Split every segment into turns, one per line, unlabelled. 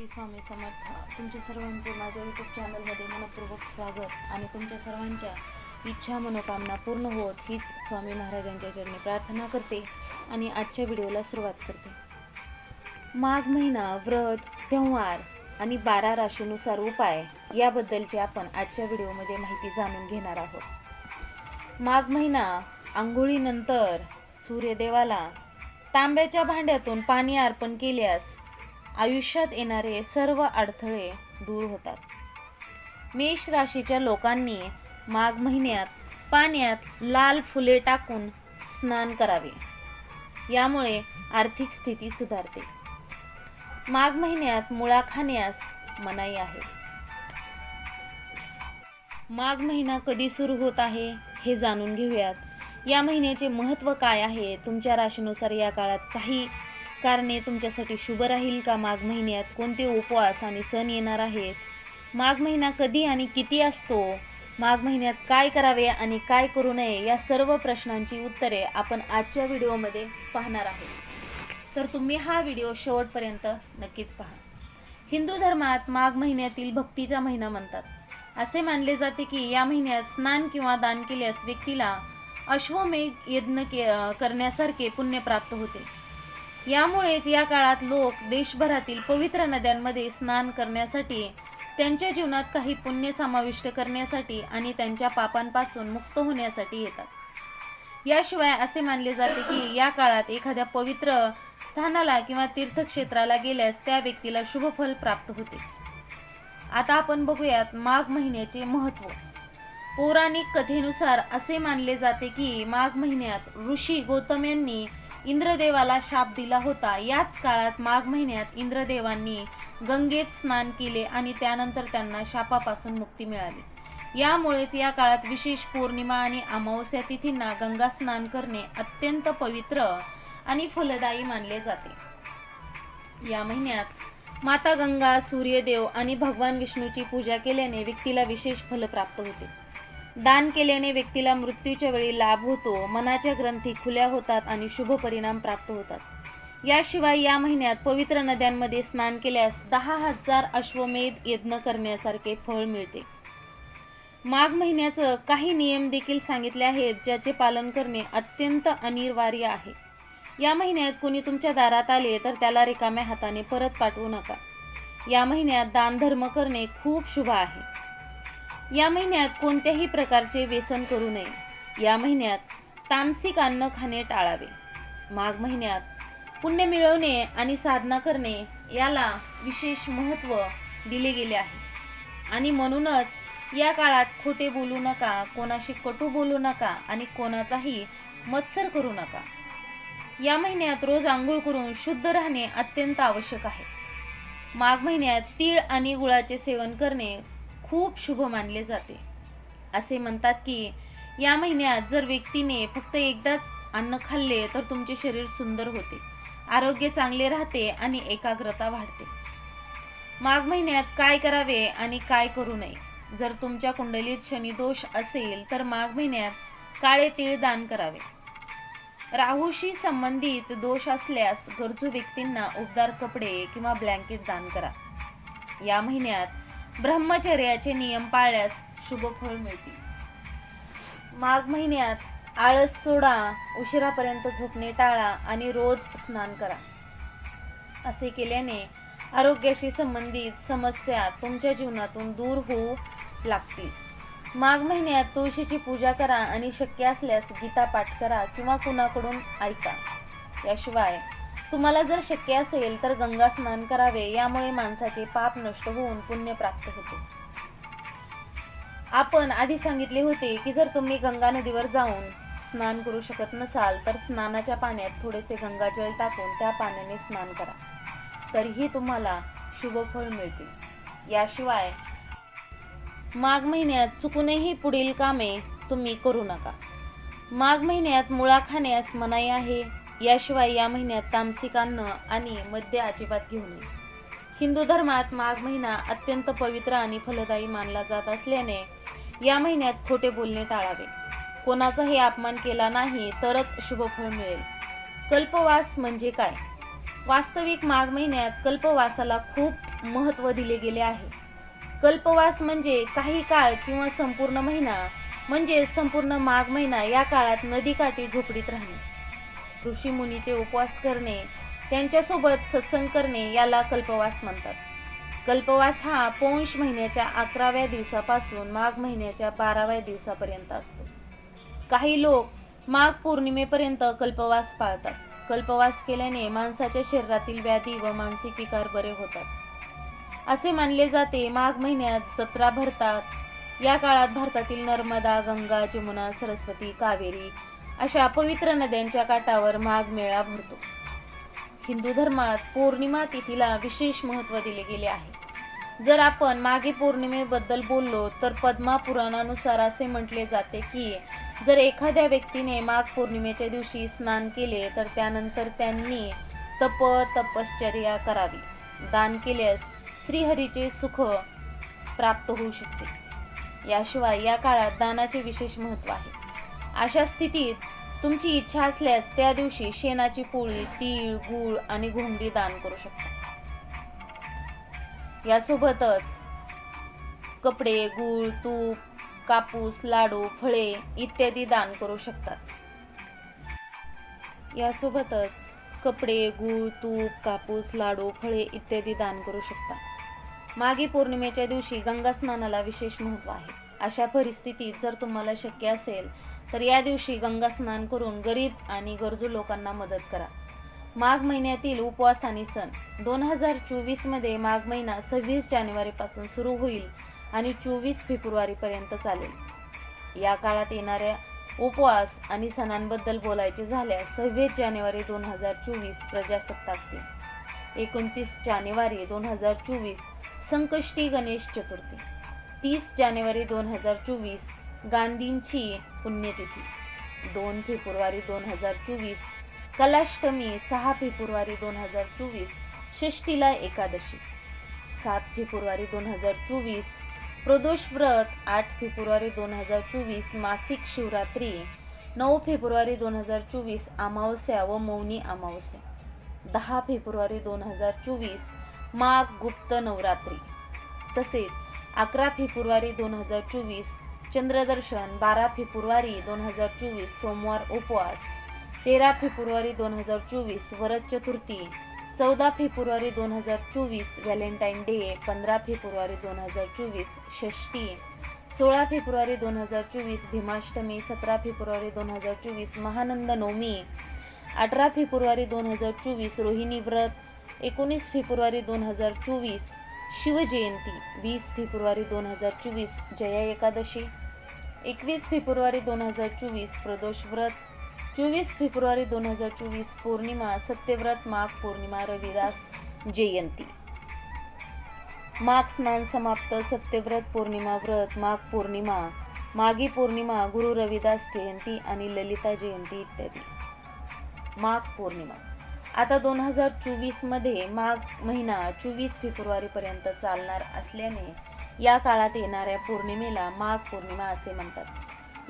श्री स्वामी समर्थ. तुमच्या सर्वांचे माझ्या यूट्यूब चॅनलमध्ये मनपूर्वक स्वागत आणि तुमच्या सर्वांच्या इच्छा मनोकामना पूर्ण होत हीच स्वामी महाराजांच्या चरणी प्रार्थना करते आणि आजच्या व्हिडिओला सुरुवात करते. माघ महिना व्रत त्योहार आणि बारा राशीनुसार उपाय याबद्दलची आपण आजच्या व्हिडिओमध्ये माहिती जाणून घेणार आहोत. माघ महिना आंघोळीनंतर सूर्यदेवाला तांब्याच्या भांड्यातून पाणी अर्पण केल्यास आयुष्यात येणारे सर्व अडथळे दूर होतात. मेष राशीच्या लोकांनी माघ महिन्यात पाण्यात लाल फुले टाकून स्नान करावे. यामुळे आर्थिक स्थिती सुधारते. माघ महिन्यात मुळा खाण्यास मनाई आहे. माघ महिना कधी सुरू होत आहे हे जाणून घेऊयात. या महिन्याचे महत्त्व काय आहे? तुमच्या राशीनुसार या काळात काही कारणे तुमच्यासाठी शुभ राहील का? माघ महिन्यात कोणते उपवास आणि सण येणार आहेत? माघ महिना कधी आणि किती असतो? माघ महिन्यात काय करावे आणि काय करू नये? या सर्व प्रश्नांची उत्तरे आपण आजच्या व्हिडिओमध्ये पाहणार आहोत. तर तुम्ही हा व्हिडिओ शेवटपर्यंत नक्कीच पहा. हिंदू धर्मात माघ महिन्यातील भक्तीचा महिना म्हणतात. असे मानले जाते की या महिन्यात स्नान किंवा दान केल्यास व्यक्तीला अश्वमेघ यज्ञ के करण्यासारखे पुण्य प्राप्त होते. यामुळेच या काळात लोक देशभरातील पवित्र नद्यांमध्ये स्नान करण्यासाठी त्यांच्या जीवनात काही पुण्य समाविष्ट करण्यासाठी आणि त्यांच्या पापांपासून मुक्त होण्यासाठी येतात. याशिवाय असे मानले जाते की या काळात एखाद्या पवित्र स्थानाला किंवा तीर्थक्षेत्राला गेल्यास त्या व्यक्तीला शुभफल प्राप्त होते. आता आपण बघूयात माघ महिन्याचे महत्त्व. पौराणिक कथेनुसार असे मानले जाते की माघ महिन्यात ऋषी गौतम यांनी इंद्रदेवाला शाप दिला होता. याच काळात माघ महिन्यात इंद्रदेवांनी गंगेत स्नान केले आणि त्यानंतर त्यांना शापापासून मुक्ती मिळाली. यामुळेच या काळात विशेष पौर्णिमा आणि अमावस्या तिथींना गंगा स्नान करणे अत्यंत पवित्र आणि फलदायी मानले जाते. या महिन्यात माता गंगा सूर्यदेव आणि भगवान विष्णूची पूजा केल्याने व्यक्तीला विशेष फल प्राप्त होते. दान केल्याने व्यक्तीला मृत्यूच्या वेळी लाभ होतो मनाच्या ग्रंथी खुल्या होतात आणि शुभ परिणाम प्राप्त होतात. याशिवाय या महिन्यात पवित्र नद्यांमध्ये स्नान केल्यास दहा हजार अश्वमेध यज्ञ करण्यासारखे फळ मिळते. माघ महिन्याचं काही नियम देखील सांगितले आहेत ज्याचे पालन करणे अत्यंत अनिवार्य आहे. या महिन्यात कोणी तुमच्या दारात आले तर त्याला रिकाम्या हाताने परत पाठवू नका. या महिन्यात दानधर्म करणे खूप शुभ आहे. या महिन्यात कोणत्याही प्रकारचे व्यसन करू नये. या महिन्यात तामसिक अन्न खाणे टाळावे. माघ महिन्यात पुण्य मिळवणे आणि साधना करणे याला विशेष महत्त्व दिले गेले आहे. आणि म्हणूनच या काळात खोटे बोलू नका कोणाशी कटू बोलू नका आणि कोणाचाही मत्सर करू नका. या महिन्यात रोज आंघोळ करून शुद्ध राहणे अत्यंत आवश्यक आहे. माघ महिन्यात तीळ आणि गुळाचे सेवन करणे खूप शुभ मानले जाते. असे म्हणतात की या महिन्यात जर व्यक्तीने फक्त एकदाच अन्न खाल्ले तर तुमचे शरीर सुंदर होते आरोग्य चांगले राहते आणि एकाग्रता वाढते. माघ महिन्यात काय करावे आणि काय करू नये? जर तुमच्या कुंडलीत शनिदोष असेल तर माघ महिन्यात काळे तीळ दान करावे. राहूशी संबंधित दोष असल्यास गरजू व्यक्तींना उबदार कपडे किंवा ब्लँकेट दान करा. या महिन्यात ब्रह्मचर्याचे नियम पाळल्यास शुभ फळ मिळतील. माघ महिन्यात आळस सोडा उशिरापर्यंत झोपणे टाळा आणि रोज स्नान करा. असे केल्याने आरोग्याशी संबंधित समस्या तुमच्या जीवनातून दूर होऊ लागतील. माघ महिन्यात तुळशीची पूजा करा आणि शक्य असल्यास गीता पाठ करा किंवा कुणाकडून ऐका. याशिवाय तुम्हाला जर शक्य असेल तर गंगा स्नान करावे यामुळे माणसाचे पाप नष्ट होऊन पुण्य प्राप्त होते. आपण आधी सांगितले होते की जर तुम्ही गंगा नदीवर जाऊन स्नान करू शकत नसाल तर स्नानाच्या पाण्यात थोडेसे गंगाजल टाकून त्या पाण्याने स्नान करा. तरीही तुम्हाला शुभफळ मिळतील. याशिवाय माघ महिन्यात चुकूनही पुढील कामे तुम्ही करू नका. माघ महिन्यात मुळा खाण्यास मनाई आहे. याशिवाय या महिन्यात तामसिक अन्न आणि मद्य अजिबात घेऊ नये. हिंदू धर्मात माघ महिना अत्यंत पवित्र आणि फलदायी मानला जात असल्याने या महिन्यात खोटे बोलणे टाळावे. कोणाचाही अपमान केला नाही तरच शुभफळ मिळेल. कल्पवास म्हणजे काय? वास्तविक माघ महिन्यात कल्पवासाला खूप महत्त्व दिले गेले आहे. कल्पवास म्हणजे काही काळ किंवा संपूर्ण महिना म्हणजे संपूर्ण माघ महिना या काळात नदीकाठी झोपडीत राहणे. ऋषी मुनीचे उपवास करणे त्यांच्यासोबत सत्संग करणे याला कल्पवास म्हणतात. कल्पवास हा पौंश महिन्याच्या अकराव्या दिवसापासून माघ महिन्याच्या बाराव्या दिवसापर्यंत असतो. काही लोक माघ पौर्णिमेपर्यंत कल्पवास पाळतात. कल्पवास केल्याने माणसाच्या शरीरातील व्याधी व मानसिक विकार बरे होतात. असे मानले जाते माघ महिन्यात जत्रा भरतात. या काळात भारतातील नर्मदा गंगा जमुना सरस्वती कावेरी अशा पवित्र नद्यांच्या काठावर माघ मेळा भरतो. हिंदू धर्मात पौर्णिमा तिथीला विशेष महत्त्व दिले गेले आहे. जर आपण मागे पौर्णिमेबद्दल बोललो तर पद्मा पुराणानुसार असे म्हटले जाते की जर एखाद्या व्यक्तीने माघ पौर्णिमेच्या दिवशी स्नान केले तर त्यानंतर त्यांनी तप तपश्चर्या करावी. दान केल्यास श्रीहरीचे सुख प्राप्त होऊ शकते. याशिवाय या काळात दानाचे विशेष महत्त्व आहे. अशा स्थितीत तुमची इच्छा असल्यास त्या दिवशी शेणाची पोळी तीळ गूळ आणि घोंगडी दान करू शकता. यासोबतच कपडे गूळ तूप कापूस लाडू फळे इत्यादी दान करू शकतात यासोबतच कपडे गूळ तूप कापूस लाडू फळे इत्यादी दान करू शकता. मागी पौर्णिमेच्या दिवशी गंगा स्नानाला विशेष महत्त्व आहे. अशा परिस्थितीत जर तुम्हाला शक्य असेल तर या दिवशी गंगा स्नान करून गरीब आणि गरजू लोकांना मदत करा. माघ महिन्यातील उपवास आणि सण. दोन हजार चोवीसमध्ये माघ महिना सव्वीस जानेवारीपासून सुरू होईल आणि चोवीस फेब्रुवारीपर्यंत चालेल. या काळात येणाऱ्या उपवास आणि सणांबद्दल बोलायचे झाल्यास सव्वीस जानेवारी दोन हजार चोवीस प्रजासत्ताक दिन. एकोणतीस जानेवारी दोन हजार चोवीस संकष्टी गणेश चतुर्थी. तीस जानेवारी दोन हजार चोवीस गांधींची पुण्यतिथी. दोन फेब्रुवारी दोन हजार चोवीस कलाष्टमी सहा फेब्रुवारी दोन हजार चोवीस षष्टीला एकादशी. सात फेब्रुवारी दोन हजार चोवीस प्रदोष व्रत. आठ फेब्रुवारी दोन हजार चोवीस मासिक शिवरात्री. नऊ फेब्रुवारी दोन हजार चोवीस अमावस्या व मौनी अमावस्या. दहा फेब्रुवारी दोन हजार चोवीस माघ गुप्त नवरात्री. तसेच अकरा फेब्रुवारी दोन हजार चोवीस चंद्रदर्शन बारा फेब्रुवारी दोन हजार चोवीस सोमवार उपवास तेरा फेब्रुवारी दोन हजार चोवीस वरद चतुर्थी चौदा फेब्रुवारी दोन हजार चोवीस व्हॅलेंटाईन डे पंधरा फेब्रुवारी दोन हजार चोवीस षष्टी सोळा फेब्रुवारी दोन हजार चोवीस भीमाष्टमी सतरा फेब्रुवारी दोन हजार चोवीस महानंद नवमी अठरा फेब्रुवारी दोन हजार चोवीस रोहिणी व्रत एकोणीस फेब्रुवारी दोन हजार चोवीस शिवजयंती वीस फेब्रुवारी दोन हजार चोवीस जया एकादशी एकवीस फेब्रुवारी दोन हजार चोवीस प्रदोष व्रत. चोवीस फेब्रुवारी दोन हजार चोवीस पौर्णिमा सत्यव्रत माघ पौर्णिमा रविदास जयंती. माघ स्नान समाप्त सत्यव्रत पौर्णिमा व्रत माघ पौर्णिमा माघी पौर्णिमा गुरु रविदास जयंती आणि ललिता जयंती इत्यादी. माघ पौर्णिमा. आता दोन हजार चोवीसमध्ये माघ महिना चोवीस फेब्रुवारीपर्यंत चालणार असल्याने या काळात येणाऱ्या पौर्णिमेला माघ पौर्णिमा असे म्हणतात.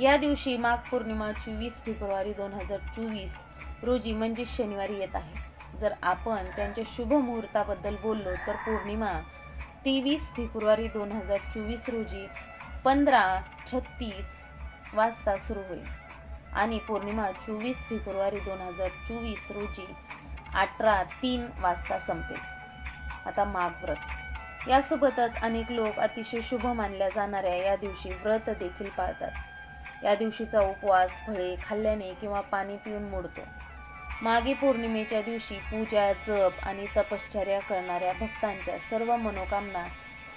या दिवशी माघ पौर्णिमा चोवीस फेब्रुवारी दोन हजार चोवीस रोजी म्हणजे शनिवारी येत आहे. जर आपण त्यांच्या शुभ मुहूर्ताबद्दल बोललो तर पौर्णिमा तेवीस फेब्रुवारी दोन हजार चोवीस रोजी पंधरा छत्तीस वाजता सुरू होईल आणि पौर्णिमा चोवीस फेब्रुवारी दोन हजार चोवीस रोजी अठरा तीन वाजता संपेल. आता माघ व्रत. यासोबतच अनेक लोक अतिशय शुभ मानल्या जाणाऱ्या या दिवशी व्रत देखील पाळतात. या दिवशीचा उपवास फळे खाल्ल्याने किंवा पाणी पिऊन मोडतो. मागे पौर्णिमेच्या दिवशी पूजा जप आणि तपश्चर्या करणाऱ्या भक्तांच्या सर्व मनोकामना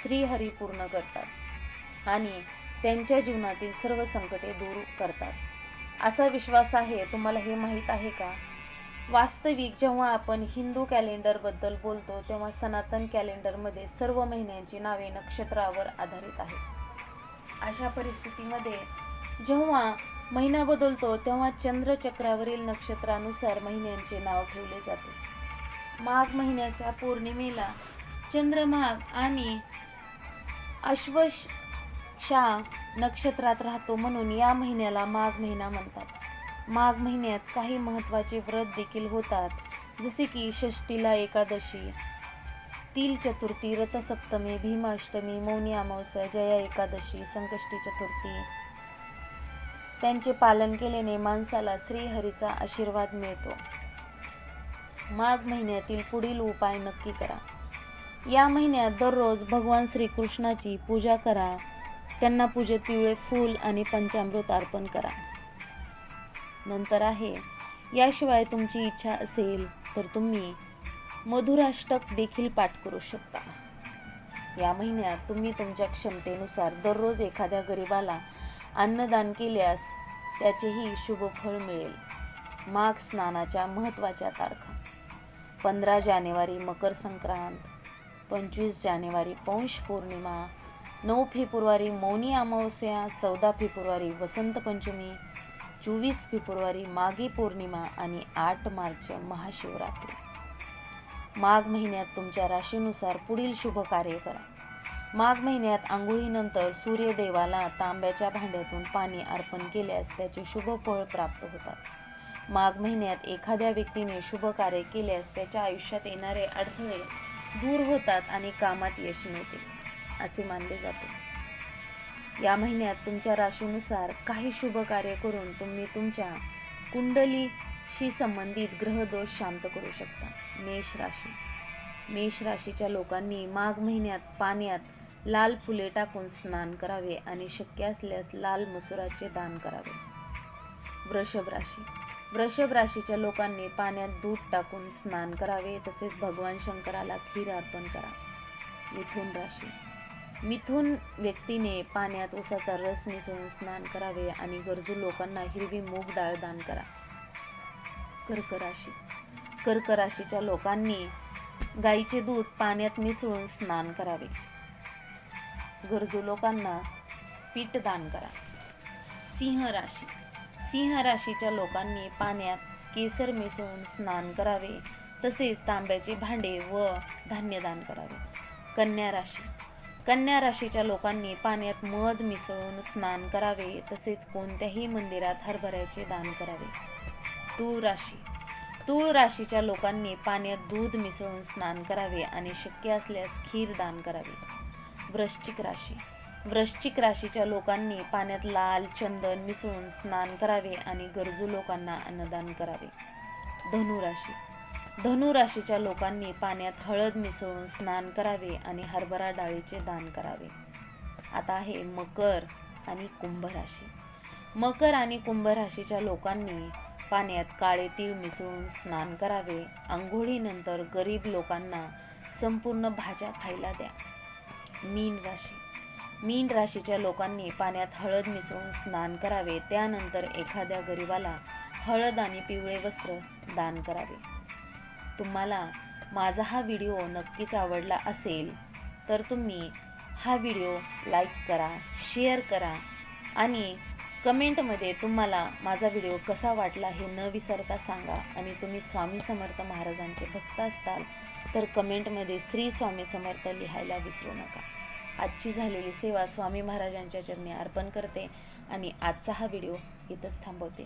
श्रीहरी पूर्ण करतात आणि त्यांच्या जीवनातील सर्व संकटे दूर करतात. असा विश्वास आहे तुम्हाला हे माहीत आहे का? वास्तविक जेव्हा आपण हिंदू कॅलेंडरबद्दल बोलतो तेव्हा सनातन कॅलेंडरमध्ये सर्व महिन्यांची नावे नक्षत्रावर आधारित आहेत. अशा परिस्थितीमध्ये जेव्हा महिना बदलतो तेव्हा चंद्रचक्रावरील नक्षत्रानुसार महिन्यांचे नाव ठेवले जाते. माघ महिन्याच्या पौर्णिमेला चंद्रमाघ आणि अश्वशा नक्षत्रात राहतो म्हणून या महिन्याला माघ महिना म्हणतात. माघ महिन्यात काही महत्त्वाचे व्रत देखील होतात जसे की षष्टीला एकादशी तिल चतुर्थी रथसप्तमी भीमाष्टमी मौनी अमावस्या जया एकादशी संकष्टी चतुर्थी. त्यांचे पालन केल्याने माणसाला श्रीहरीचा आशीर्वाद मिळतो. माघ महिन्यातील पुढील उपाय नक्की करा. या महिन्यात दररोज भगवान श्रीकृष्णाची पूजा करा. त्यांना पूजेत पिवळे फूल आणि पंचामृत अर्पण करा. नंतर आहे. याशिवाय तुमची इच्छा असेल तर तुम्ही मधुराष्टक देखील पाठ करू शकता. या महिन्यात तुम्ही तुमच्या क्षमतेनुसार दररोज एखाद्या गरिबाला अन्नदान केल्यास त्याचेही शुभ फळ मिळेल. माघ स्नानाच्या महत्त्वाच्या तारखा. पंधरा जानेवारी मकर संक्रांत पंचवीस जानेवारी पौष पौर्णिमा नऊ फेब्रुवारी मौनी अमावस्या चौदा फेब्रुवारी वसंत पंचमी चोवीस फेब्रुवारी माघी पौर्णिमा आणि आठ मार्च महाशिवरात्री. माघ महिन्यात तुमच्या राशीनुसार पुढील शुभ कार्य करा. माघ महिन्यात आंघोळीनंतर सूर्यदेवाला तांब्याच्या भांड्यातून पाणी अर्पण केल्यास त्याचे शुभ फळ प्राप्त होतात. माघ महिन्यात एखाद्या व्यक्तीने शुभ कार्य केल्यास त्याच्या आयुष्यात येणारे अडथळे दूर होतात आणि कामात यश मिळते असे मानले जाते. या महिन्यात तुमच्या राशीनुसार काही शुभ कार्य करून तुम्ही तुमच्या कुंडलीशी संबंधित ग्रहदोष शांत करू शकता. मेष राशी. मेष राशीच्या लोकांनी माघ महिन्यात पाण्यात लाल फुले टाकून स्नान करावे आणि शक्य असल्यास लाल मसुराचे दान करावे. वृषभ राशी. वृषभ राशीच्या लोकांनी पाण्यात दूध टाकून स्नान करावे तसेच भगवान शंकराला खीर अर्पण करा. मिथुन राशी. मिथुन व्यक्तीने पाण्यात ऊसाचा रस मिसळून स्नान करावे आणि गरजू लोकांना हिरवी मूग डाळ दान करा. कर्क राशी कर्क राशीच्या लोकांनी गाईचे दूध पाण्यात मिसळून स्नान करावे. गरजू लोकांना पीठ दान करा. सिंह राशी सिंह राशीच्या लोकांनी पाण्यात केसर मिसळून स्नान करावे. तसेच तांब्याचे भांडे व धान्य दान करावे. कन्या राशी कन्या राशीच्या लोकांनी पाण्यात मध मिसळून स्नान करावे तसेच कोणत्याही मंदिरात हरभऱ्याचे दान करावे. तूळ राशी. तूळ राशीच्या लोकांनी पाण्यात दूध मिसळून स्नान करावे आणि शक्य असल्यास खीर दान करावे. वृश्चिक राशी. वृश्चिक राशीच्या लोकांनी पाण्यात लाल चंदन मिसळून स्नान करावे आणि गरजू लोकांना अन्नदान करावे. धनु धनुराशीच्या धनु राशीच्या लोकांनी पाण्यात हळद मिसळून स्नान करावे आणि हरभरा डाळीचे दान करावे. आता आहे मकर आणि कुंभ राशी मकर आणि कुंभ राशीच्या लोकांनी पाण्यात काळे तीळ मिसळून स्नान करावे. आंघोळीनंतर गरीब लोकांना संपूर्ण भाज्या खायला द्या. मीन राशी. मीन राशीच्या लोकांनी पाण्यात हळद मिसळून स्नान करावे. त्यानंतर एखाद्या गरिबाला हळद आणि पिवळे वस्त्र दान करावे. तुम्हाला माझा हा व्हिडिओ नक्कीच आवडला असेल तर तुम्ही हा व्हिडिओ लाईक करा शेअर करा आणि कमेंटमध्ये तुम्हाला माझा व्हिडिओ कसा वाटला हे न विसरता सांगा आणि तुम्ही स्वामी समर्थ महाराजांचे भक्त असताल तर कमेंटमध्ये श्री स्वामी समर्थ लिहायला विसरू नका. आजची झालेली सेवा स्वामी महाराजांच्या चरणी अर्पण करते आणि आजचा हा व्हिडिओ इथंच थांबवते.